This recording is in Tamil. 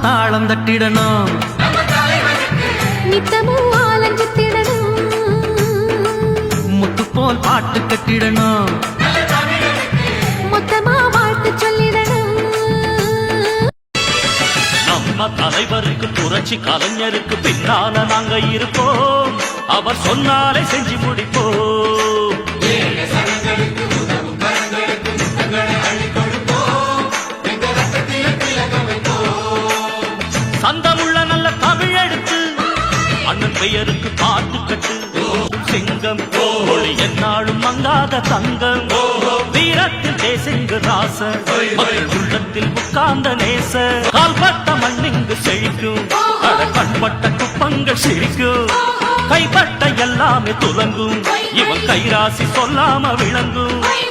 தாளம் தட்டிடணும். நித்தமும் முத்து போல் பாட்டு கட்டிடணும். மொத்தமா வாழ்த்து சொல்லிடணும். நம்ம தலைவருக்கு புரட்சி கலைஞருக்கு பின்னால நாங்க இருப்போம். அவர் சொன்னாலே செஞ்சு முடிப்போம். அண்ணன் பெயருக்கு பாட்டு கட்டு. சிங்கம் ஒளி என்னாலும் மங்காத தங்கம். வீரத்தில் தேசிங்கு ராச மக்கள் உள்ளத்தில் உட்கார்ந்த நேச கால்பட்ட மண்ணிங்கு செழிக்கும். கண்பட்ட குப்பங்கள் சிரிக்கும். கைப்பட்ட எல்லாமே துலங்கும். இவன் கைராசி சொல்லாம விளங்கும்.